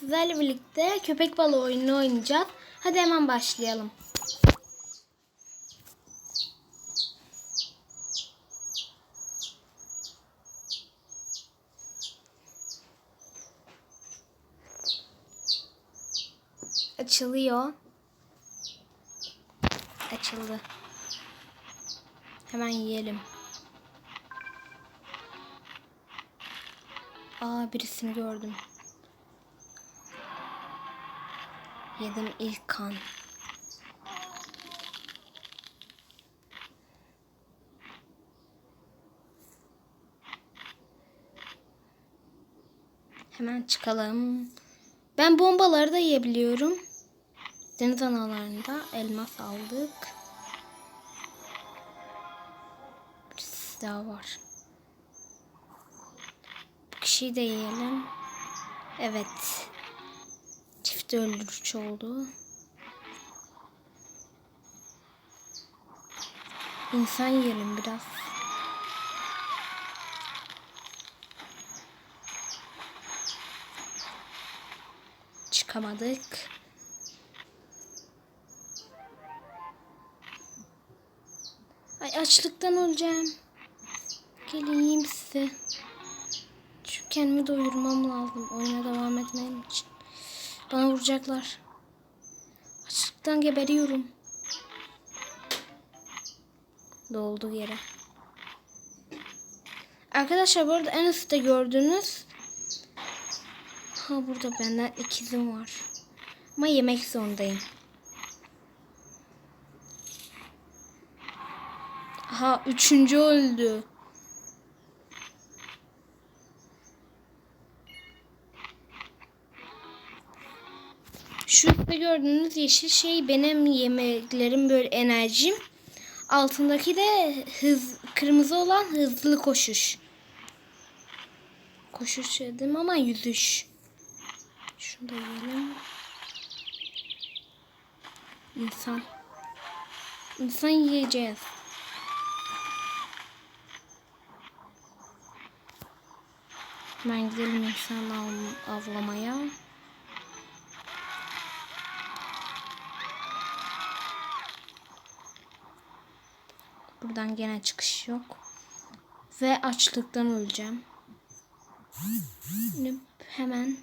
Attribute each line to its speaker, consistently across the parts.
Speaker 1: sizlerle birlikte köpek balığı oyununu oynayacağız. Hadi hemen başlayalım. Açılıyor. Açıldı. Hemen yiyelim. Aa birisini gördüm. Yedim ilk kan. Hemen çıkalım. Ben bombaları da yiyebiliyorum. Deniz analarında elmas aldık. Birisi daha var. Bu kişiyi de yiyelim. Evet. Çift öldürücü oldu. İnsan yiyelim biraz. Çıkamadık. Ay açlıktan öleceğim. Gelin yiyeyim size. Çünkü kendimi doyurmam lazım. Oyuna devam etmem için. Bana vuracaklar. Açlıktan geberiyorum. Doldu yere. Arkadaşlar bu arada en üstte gördüğünüz Ha burada benden ikizim var. Ama yemek zorundayım. Aha üçüncü öldü. Şurada gördüğünüz yeşil şey benim yemeklerim böyle enerjim. Altındaki de hız kırmızı olan hızlı koşuş. Koşuş dedim ama yüzüş. Şunu da yiyelim. İnsan. İnsan yiyeceğiz. Hemen gidelim insan av- avlamaya. Buradan gene çıkış yok. Ve açlıktan öleceğim. Hemen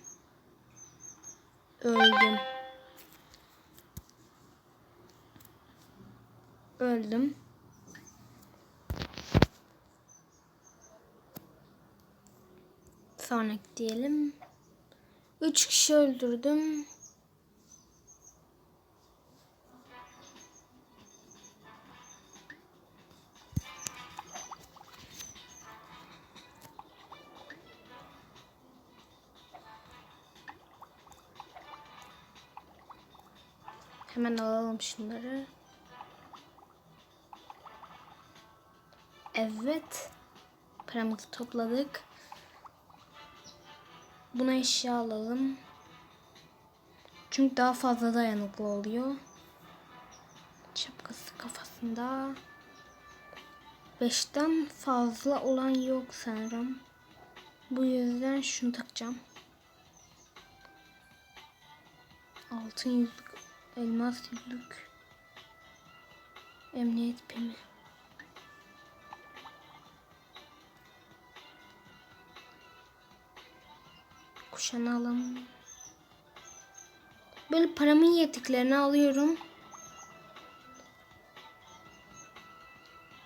Speaker 1: öldüm. Öldüm. Sonraki diyelim. Üç kişi öldürdüm. Hemen alalım şunları. Evet. Paramızı topladık. Buna eşya alalım. Çünkü daha fazla dayanıklı oluyor. Şapkası kafasında. Beşten fazla olan yok sanırım. Bu yüzden şunu takacağım. Altın yüzük, elmas yüzük. Emniyet pimi. Kuşanalım. Böyle paramın yettiklerini alıyorum.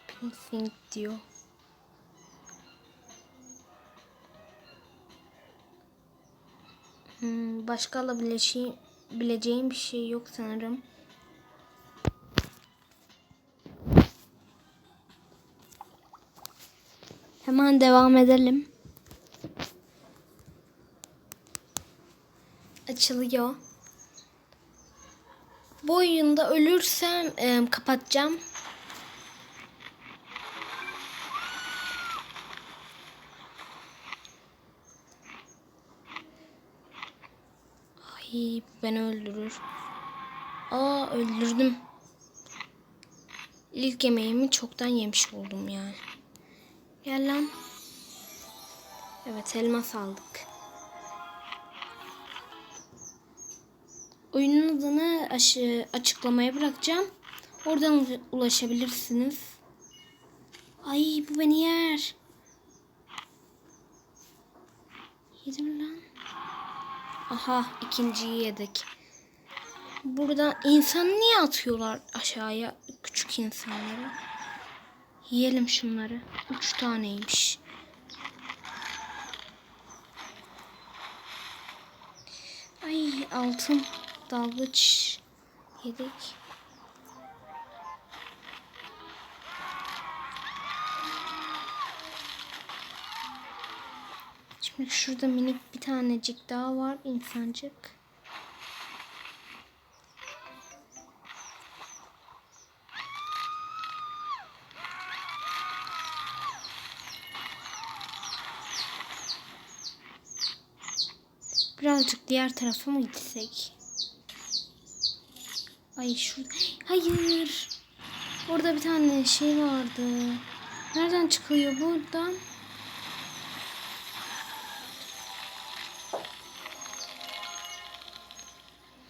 Speaker 1: Pinsing diyor. Hmm, başka alabileceğim bileceğim bir şey yok sanırım. Hemen devam edelim. Açılıyor. Bu oyunda ölürsem e, kapatacağım. Ay beni öldürür. Aa öldürdüm. İlk yemeğimi çoktan yemiş oldum yani. Gel lan. Evet elmas aldık. oyunun adını açıklamaya bırakacağım. Oradan ula- ulaşabilirsiniz. Ay bu beni yer. Yedim lan. Aha ikinciyi yedik. Buradan insan niye atıyorlar aşağıya küçük insanları? Yiyelim şunları. Üç taneymiş. Ay altın dalgıç yedik. Şurada minik bir tanecik daha var insancık. Birazcık diğer tarafa mı gitsek? Ay şurada. Hayır. Orada bir tane şey vardı. Nereden çıkıyor buradan?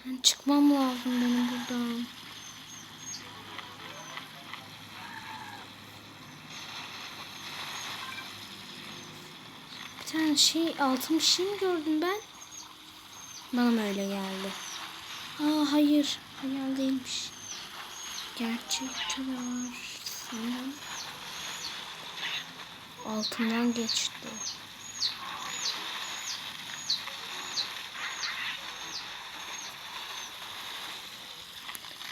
Speaker 1: Ben çıkmam lazım benim buradan. Bir tane şey altın bir şey mi gördüm ben? Bana mı öyle geldi? Aa hayır. Hayal değilmiş. Gerçekte de var. Sanırım. Altından geçti.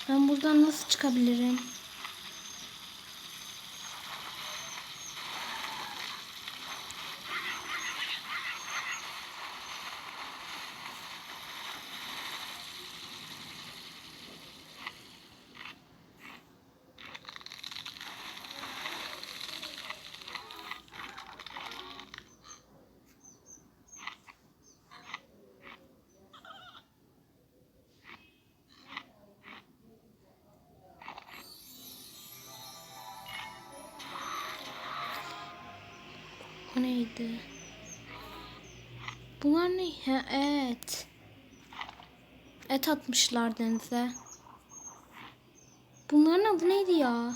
Speaker 1: Ben buradan nasıl çıkabilirim? Neydi? Bunlar ne? Ha, et. Et atmışlar denize. Bunların adı neydi ya?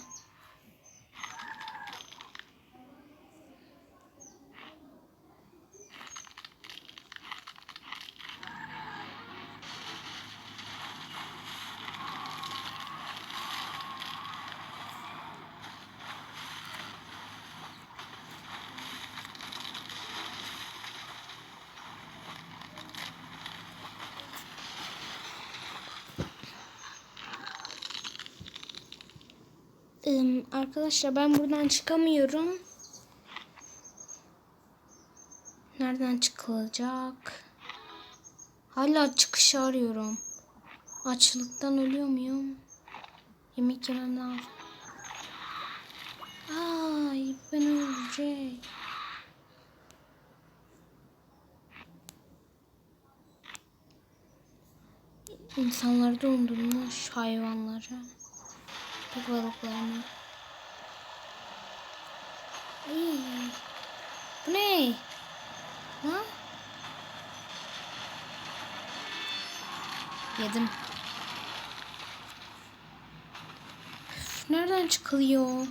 Speaker 1: Arkadaşlar ben buradan çıkamıyorum. Nereden çıkılacak? Hala çıkışı arıyorum. Açlıktan ölüyor muyum? Yemek yemem lazım. Ay ben ölecek. İnsanları dondurmuş hayvanları. Köpek balıklarını. Ay, bu ne? Lan? Yedim. Nereden çıkılıyor?